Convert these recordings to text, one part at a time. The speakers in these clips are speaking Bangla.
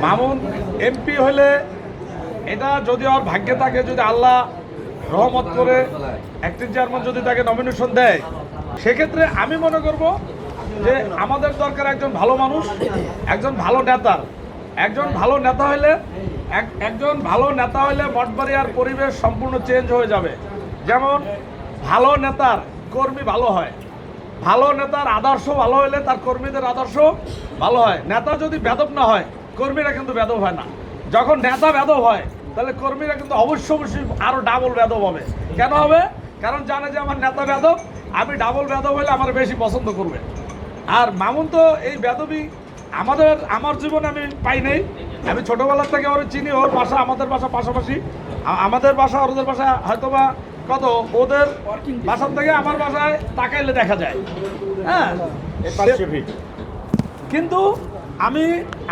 মামুন এমপি হলে এটা যদি ওর ভাগ্যে থাকে, যদি আল্লাহ রহমত করে অ্যাক্টিং চেয়ারম্যান যদি তাকে নমিনেশন দেয়, সেক্ষেত্রে আমি মনে করব যে আমাদের দরকার একজন ভালো মানুষ, একজন ভালো নেতার একজন ভালো নেতা হলে এক- একজন ভালো নেতা হলে মঠবাড়িয়ার পরিবেশ সম্পূর্ণ চেঞ্জ হয়ে যাবে। যেমন, ভালো নেতার কর্মী ভালো হয়। ভালো নেতার আদর্শ ভালো হলে তার কর্মীদের আদর্শ ভালো হয়। নেতা যদি বেদব না হয় কর্মীরা কিন্তু বেদব হয় না। যখন নেতা বেদব হয় তাহলে কর্মীরা কিন্তু অবশ্যই অবশ্যই আরও ডাবল বেদব হবে। কেন হবে? কারণ জানে যে আমার নেতা বেদব আমি ডাবল বেদব হলে আমার বেশি পছন্দ করবে। আর মামুন তো এই বেদবি আমাদের আমার জীবনে আমি পাই নাই। আমি ছোটোবেলার থেকে ওর চিনি ওর বাসা আমাদের বাসা পাশাপাশি। আমাদের বাসা ওদের বাসা হয়তোবা কত? ওদের বাসার থেকে আমার বাসায় তাকাইলে দেখা যায়। হ্যাঁ? কিন্তু আমি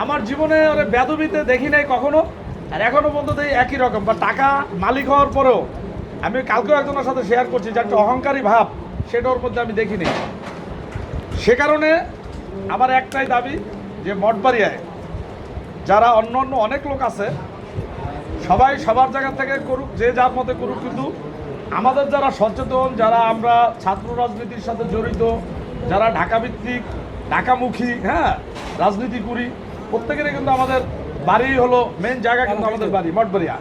আমার জীবনে ওরে বেদবিতে দেখি নাই কখনো, আর এখনও পর্যন্ত একই রকম, বা টাকা মালিক হওয়ার পরেও আমি কালকেও একজনের সাথে শেয়ার করছি যে একটা অহংকারী ভাব সেটা ওর মধ্যে আমি দেখিনি সে কারণে আমার একটাই দাবি যে মঠবাড়িয়ায় যারা অন্য অন্য অনেক লোক আছে, সবাই সবার জায়গা থেকে করুক, যে যার মতে করুক, কিন্তু আমাদের যারা সচেতন, যারা আমরা ছাত্র রাজনীতির সাথে জড়িত, যারা ঢাকা ভিত্তিক, ঢাকামুখী হ্যাঁ রাজনীতি করি প্রত্যেকেরই কিন্তু আমাদের বাড়ি হলো মেন জায়গা কিন্তু আমাদের বাড়ি মঠবাড়িয়া